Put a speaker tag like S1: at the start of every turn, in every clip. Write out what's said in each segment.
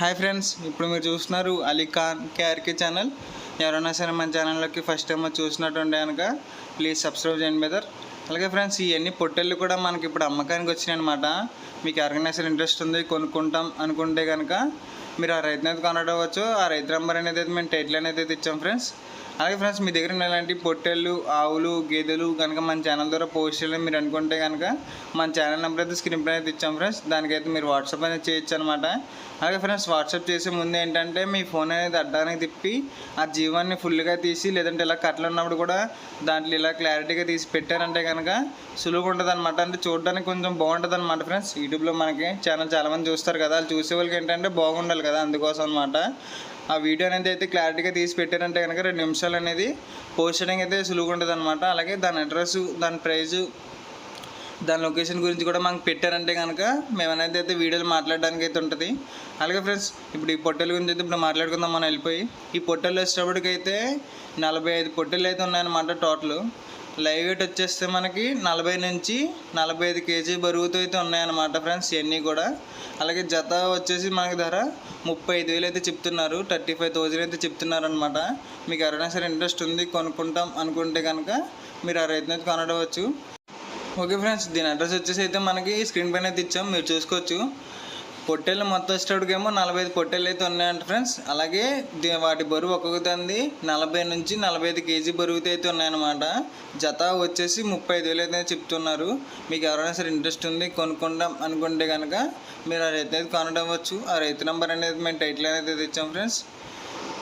S1: Hi friends ఇప్పుడు మీరు చూస్తున్నారు అలీ ఖాన్ కేఆర్కే ఛానల్. ఎవరైనా సరే మన ఛానల్లోకి ఫస్ట్ టైం చూసినట్టుండే కనుక ప్లీజ్ సబ్స్క్రైబ్ చేయండి బెదర్ అలాగే ఫ్రెండ్స్ ఇవన్నీ పొట్టెళ్ళు కూడా మనకి ఇప్పుడు అమ్మకానికి వచ్చినాయి అనమాట మీకు ఎవరికైనా సరే ఇంట్రెస్ట్ ఉంది కొనుక్కుంటాం అనుకుంటే కనుక మీరు ఆ రైతుని అయితే కొనడవచ్చు ఆ రైతు నెంబర్ అనేది అయితే మేము టైటిల్ అనేది అయితే ఇచ్చాం ఫ్రెండ్స్ అలాగే ఫ్రెండ్స్ మీ దగ్గర ఇలాంటి పొట్టెళ్ళు ఆవులు గేదెలు కనుక మన ఛానల్ ద్వారా పోస్ట్ చేయాలని మీరు అనుకుంటే కనుక మన ఛానల్ నెంబర్ అయితే స్క్రీన్ పైన అయితే ఇచ్చాం ఫ్రెండ్స్. దానికైతే మీరు వాట్సాప్ అనేది చేయొచ్చు అనమాట అలాగే ఫ్రెండ్స్ వాట్సాప్ చేసే ముందు ఏంటంటే మీ ఫోన్ అనేది అడ్డానికి తిప్పి ఆ జీవాన్ని ఫుల్గా తీసి లేదంటే ఇలా కట్టలు ఉన్నప్పుడు కూడా దాంట్లో ఇలా క్లారిటీగా తీసి పెట్టారంటే కనుక సులువుగా ఉంటుంది అనమాట అంటే చూడడానికి కొంచెం బాగుంటుంది అనమాట ఫ్రెండ్స్. యూట్యూబ్లో మనకి ఛానల్ చాలామంది చూస్తారు కదా. వాళ్ళు చూసే వాళ్ళకి ఏంటంటే బాగుండాలి కదా అందుకోసం అనమాట ఆ వీడియో అనేది అయితే క్లారిటీగా తీసి పెట్టారంటే కనుక రెండు నిమిషాలు అనేది పోస్ట్ చేయడానికి అయితే సులువుగా ఉంటుంది అనమాట అలాగే దాని అడ్రస్ దాని ప్రైజు దాని లొకేషన్ గురించి కూడా మనకు పెట్టారంటే కనుక మేము అనేది అయితే వీడియోలు మాట్లాడడానికి అయితే ఉంటుంది. అలాగే ఫ్రెండ్స్ ఇప్పుడు ఈ పొట్టెల గురించి అయితే ఇప్పుడు మాట్లాడుకుందాం మనం వెళ్ళిపోయి ఈ పొట్టెలు వచ్చేటప్పటికైతే నలభై ఐదు పొట్టెలు అయితే ఉన్నాయన్నమాట టోటల్. లైవ్ వెయిట్ వచ్చేస్తే మనకి నలభై నుంచి నలభై ఐదు కేజీ బరువుతో అయితే ఉన్నాయన్నమాట ఫ్రెండ్స్ ఇవన్నీ కూడా. అలాగే జత వచ్చేసి మనకి ధర ముప్పై ఐదు వేలు అయితే చెప్తున్నారు థర్టీ ఫైవ్ థౌజండ్ అయితే చెప్తున్నారు అనమాట మీకు ఎవరైనా సరే ఇంట్రెస్ట్ ఉంది కొనుక్కుంటాం అనుకుంటే కనుక మీరు ఆ రైతుని అయితే కొనడవచ్చు. ఓకే ఫ్రెండ్స్ దీని అడ్రస్ వచ్చేసి అయితే మనకి స్క్రీన్ పైన అయితే ఇచ్చాం మీరు చూసుకోవచ్చు. పొట్టేళ్ళు మొత్తం వచ్చేటప్పటికేమో నలభై ఐదు పొట్టేళ్ళు అయితే ఉన్నాయంట ఫ్రెండ్స్. అలాగే వాటి బరువు ఒక్కొక్కటి నలభై నుంచి నలభై ఐదు కేజీ బరువుతో అయితే ఉన్నాయన్నమాట. జత వచ్చేసి ముప్పై ఐదు వేలు అయితే చెప్తున్నారు. మీకు ఎవరైనా సరే ఇంట్రెస్ట్ ఉంది కొనుక్కుందాం అనుకుంటే కనుక మీరు ఆ రైతు అయితే కొనడవచ్చు ఆ రైతు నెంబర్ అనేది మేము టైటిల్ అనేది అయితే ఫ్రెండ్స్.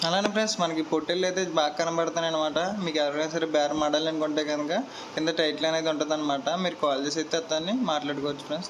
S1: అలానే ఫ్రెండ్స్ మనకి పొట్టెళ్ళు అయితే బాగా కనబడుతున్నాయి అనమాట మీకు ఎవరైనా సరే బేరం ఆడాలి అనుకుంటే కనుక కింద టైటిల్ అనేది ఉంటుంది అనమాట మీరు కాల్ చేసి అయితే అతన్ని మాట్లాడుకోవచ్చు ఫ్రెండ్స్.